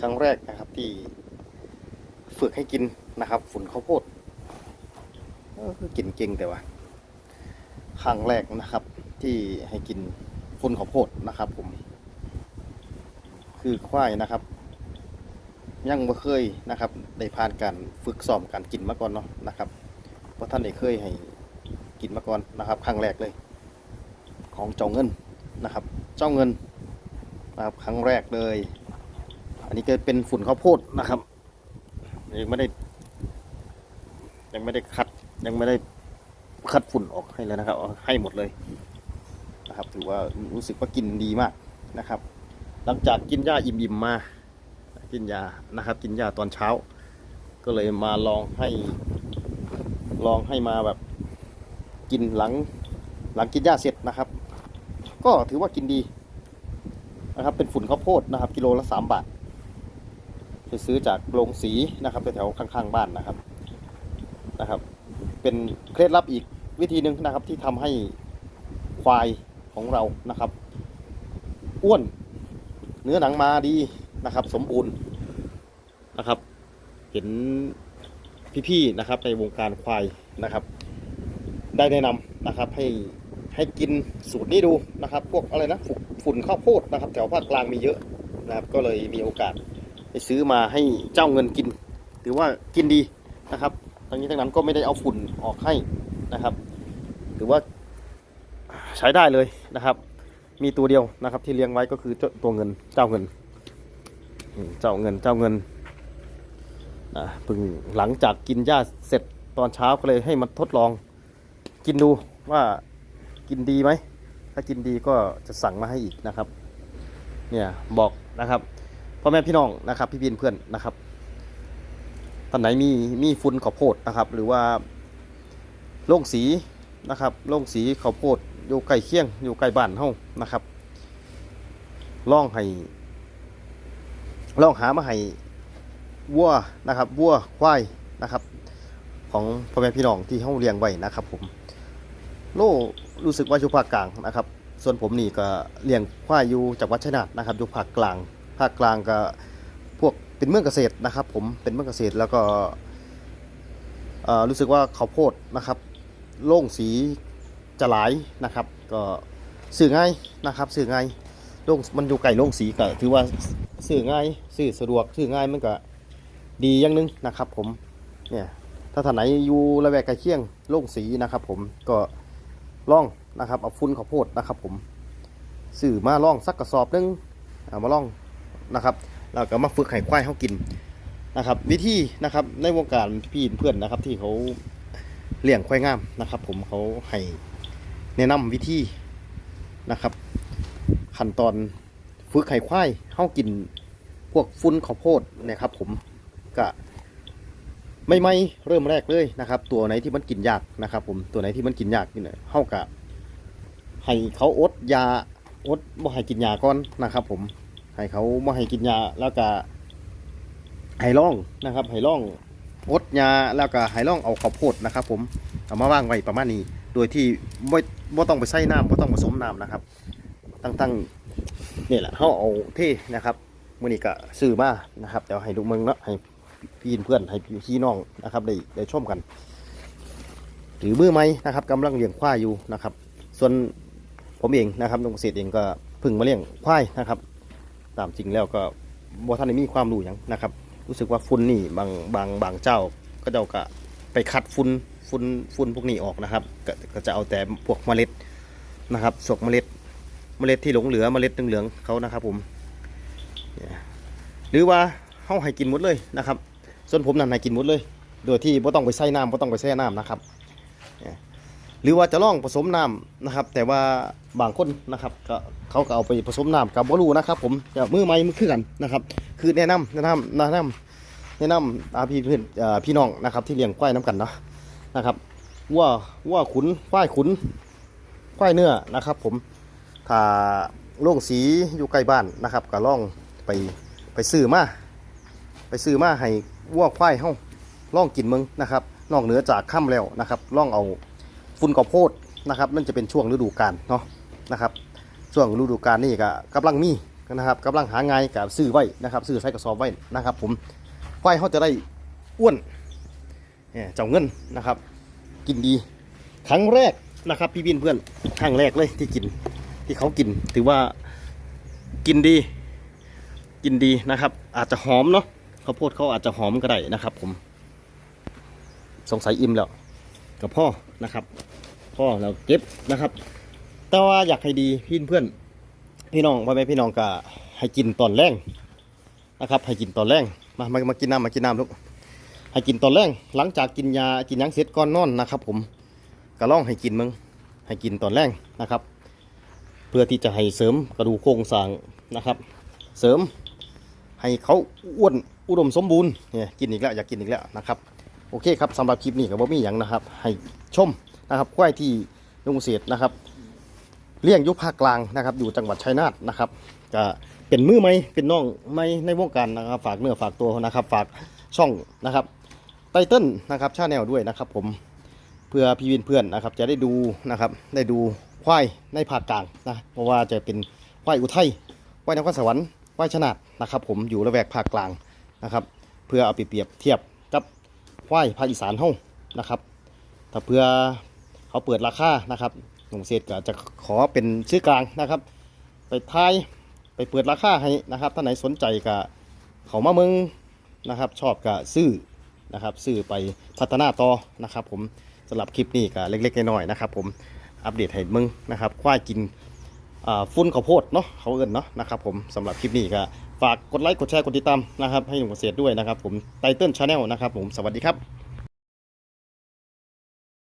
ครั้งแรกนะครับ ที่ฝึกให้กินนะครับฝุ่นข้าวโพดเออคือกินเก่งแต่ว่าครั้งแรกนะครับ ที่ให้กินฝุ่นข้าวโพดนะครับ ผม คือควายนะครับ ยังบ่เคยนะครับได้ผ่านการฝึกซ้อมการกินมาก่อนเนาะนะครับเพราะท่านได้เคยให้กินมาก่อนนะครับครั้งแรกเลย ของเจ้าเงินนะครับ เจ้าเงินนะครับครั้งแรกเลย อันนี้ก็เป็นฝุ่นข้าวโพดนะครับยังไม่ได้ ยังไม่ได้คัดยังไม่ได้คัดฝุ่นออกให้เลยนะครับให้หมดเลยนะครับ ถือว่ารู้สึกว่ากินดีมากนะครับ หลังจากกินหญ้าอิ่มๆมา กินยานะครับ กินยาตอนเช้า ก็เลยมาลองให้ ลองให้มาแบบ กินหลัง หลังกินหญ้าเสร็จนะครับ ก็ถือว่ากินดีนะครับ เป็นฝุ่นข้าวโพดนะครับ กิโลละสามบาท ไปซื้อจากโรงสีนะครับแถวๆข้างๆบ้านนะครับนะครับ เป็นเคล็ดลับอีกวิธีหนึ่งนะครับที่ทำให้ควายของเรานะครับ อ้วนเนื้อหนังมาดีนะครับ สมบูรณ์นะครับ เห็นพี่ๆนะครับในวงการควายนะครับ ได้แนะนำนะครับให้ให้กินสูตรนี้ดูนะครับ พวกอะไรนะฝุ่นข้าวโพดนะครับแถวภาคกลางมีเยอะนะครับ ก็เลยมีโอกาส ไปซื้อมาให้เจ้าเงินกิน ถือว่ากินดีนะครับทั้งนี้ทั้งนั้นก็ไม่ได้เอาฝุ่นออกให้นะครับ ถือว่าใช้ได้เลยนะครับ มีตัวเดียวนะครับที่เลี้ยงไว้ก็คือตัวเงินเจ้าเงิน เจ้าเงินเจ้าเงินนะเพิ่งหลังจากกินหญ้าเสร็จตอนเช้าก็เลยให้มันทดลอง กินดูว่ากินดีไหม ถ้ากินดีก็จะสั่งมาให้อีกนะครับ เนี่ยบอกนะครับ พ่อแม่พี่น้องนะครับ พี่บินเพื่อนนะครับท่านไหนมีมีฝุ่นข้าวโพดนะครับ หรือว่าโรคสีนะครับโรคสีข้าวโพดอยู่ใกล้เคียงอยู่ใกล้บ้านเฮานะครับล่องให้ล่องหามาให้วัวนะครับวัวควายนะครับ ของพ่อแม่พี่น้องที่เฮาเลี้ยงไว้นะครับ ผมโลรู้สึกว่าอยู่ภาคกลางนะครับ ส่วนผมนี่ก็เลี้ยงควายอยู่จากวัดชัยนาทนะครับอยู่ภาคกลาง ภาคกลางก็พวกเป็นเมืองเกษตรนะครับ ผมเป็นเมืองเกษตรแล้วก็รู้สึกว่าข้าวโพดนะครับ โล่งสีจะหลายนะครับ ก็สื่อง่ายนะครับสื่อง่ายโล่งมันอยู่ไกลโล่งสีก็ถือว่าสื่อง่ายสื่อสะดวกสื่อง่ายมันก็ดีอย่างนึงนะครับ ผมเนี่ยถ้าท่านไหนอยู่ระแวกใกล้เคียงโล่งสีนะครับ ผมก็ล่องนะครับเอาฟุ้นข้าวโพดนะครับ ผมสื่อมาล่องสักกระสอบนึงเอามาล่อง นะครับแล้วก็มาฝึกไข่ควายเขากินนะครับ วิธีนะครับในวงการพี่เพื่อนนะครับ ที่เขาเลี้ยงควายงามนะครับ ผมเขาให้แนะนำวิธีนะครับขั้นตอนฝึกไข่ควายเขากินพวกฟุ้นข้าวโพดนะครับ ผมก็ไม่ไม่เริ่มแรกเลยนะครับ ตัวไหนที่มันกินยากนะครับ ผมตัวไหนที่มันกินยากนี่เนี่ยเฮากะให้เขาอดยาอดบ่ให้กินยาก่อนนะครับ ผม ให้เขาบ่ให้กินยาแล้วก็ให้ล่องนะครับให้ล่องอดยาแล้วก็ให้ล่องเอาข้าวโพดนะครับ ผมเอามาวางไว้ประมาณนี้ โดยที่บ่บ่ต้องไปใส่น้ำบ่ต้องผสมน้ำนะครับ ตั้งๆนี่แหละเฮาเอาเท่นะครับมื้อนี้ก็ซื้อมานะครับเดี๋ยวให้ลูกเมืองเนาะให้พี่เพื่อนให้พี่น้องนะครับได้ได้ชมกันหรือมือไม้นะครับกำลังเลี้ยงควายอยู่นะครับ ส่วนผมเองนะครับลุงเกษตรเองก็พึ่งมาเลี้ยงควายนะครับ ตามจริงแล้วก็บ่ท่านได้มีความรู้อย่างนะครับ รู้สึกว่าฝุ่นนี่บางบางบางเจ้าก็เจ้าก็ไปคัดฝุ่นฝุ่นฝุ่นพวกนี้ออกนะครับกก็จะเอาแต่พวกเมล็ดนะครับสวกเมล็ดเมล็ดที่หลงเหลือเมล็ดเหลืองๆเขานะครับ ผมหรือว่าเฮาให้กินหมดเลยนะครับ ส่วนผมนั่นให้กินหมดเลย โดยที่บ่ต้องไปใส่น้ำบ่ต้องไปแช่น้ำนะครับ หรือว่าจะลองผสมน้ำนะครับ แต่ว่าบางคนนะครับก็เขาก็เอาไปผสมน้ำกับบ่รู้นะครับ ผมจะมือไม้มือคือกันนะครับ คือแนะนำแนะนำแนะนำแนะนำอาพี่เพื่อนเอ่พี่น้องนะครับ ที่เลี้ยงควายน้ำกันเนาะนะครับว่าว่าขุนควายขุนควายเนื้อนะครับ ผมถ้าโล่งสีอยู่ใกล้บ้านนะครับก็ล่องไปไปซื้อมาไปซื้อมาให้วัวควายเฮาล่องกินมึงนะครับ นอกเหนือจากค่ำแล้วนะครับล่องเอา ฝุ่นข้าวโพดนะครับนั่นจะเป็นช่วงฤดูกาลเนาะนะครับช่วงฤดูกาลนี่ก็กำลังมีนะครับกำลังหาไงายกับซื้อไว้นะครับซื้อใส่กระสอบไว้นะครับ ผมควายเขาจะได้อ้วนเนี่ยเจ้าเงินนะครับ กินดีครั้งแรกนะครับ พี่บินเพื่อนครั้งแรกเลยที่กินที่เขากิน ถือว่ากินดี กินดีนะครับ อาจจะหอมเนาะข้าวโพดเขาอาจจะหอมก็ได้นะครับ ผมสงสัยอิ่มแล้วกับพ่อนะครับ พ่อเราเก็บนะครับ แต่ว่าอยากให้ดีพี่เพื่อนพี่น้องพ่อแม่พี่น้องก็ให้กินตอนแรงนะครับให้กินตอนแรงมามามากินน้ำมากินน้ำลูกให้กินตอนแรงหลังจากกินยากินยังเสร็จก่อนนอนนะครับ ผมก็ล่องให้กินมึงให้กินตอนแรงนะครับ เพื่อที่จะให้เสริมกระดูกโครงสร้างนะครับ เสริมให้เขาอ้วนอุดมสมบูรณ์เนี่ยกินอีกแล้วอยากกินอีกแล้วนะครับ โอเคครับสำหรับคลิปนี้ก็บ่มีอย่างนะครับ ให้ชม นะครับควายที่ลุงเศษนะครับเลี้ยงยุภาคกลางนะครับ อยู่จังหวัดชัยนาทนะครับก็เป็นมือไหมเป็นน้องไม่ในวงการนะครับ ฝากเนื้อฝากตัวนะครับ ฝากช่องนะครับไตเติ้ลนะครับชาแนลด้วยนะครับ ผมเพื่อพี่วินเพื่อนนะครับ จะได้ดูนะครับ ได้ดูควายในภาคกลางนะเพราะว่าจะเป็นควายอุทัยควายนครสวรรค์ควายชนาทนะครับ ผมอยู่ระแวกภาคกลางนะครับ เพื่อเอาไปเปรียบเทียบกับควายภาคอีสานเฮานะครับ ถ้าเพื่อ เขาเปิดราคานะครับหนุ่มเศษก็จะขอเป็นชื่อกลางนะครับ ไปทายไปเปิดราคาให้นะครับท่านไหนสนใจก็เขามาเมืองนะครับ ชอบก็ซื้อนะครับซื้อไปพัฒนาต่อนะครับ ผมสำหรับคลิปนี้ก็เล็กๆน้อยๆนะครับ ผมอัปเดตให้มึงนะครับควายกินฟุ้นข้าวโพดเนาะเขาเอิ้นเนาะนะครับผมสำหรับคลิปนี้ก็ฝากกดไลค์กดแชร์กดติดตามนะครับให้หนุ่มเกษตรด้วยนะครับ ผมไตเติ้ลชาแนลนะครับ ผมสวัสดีครับ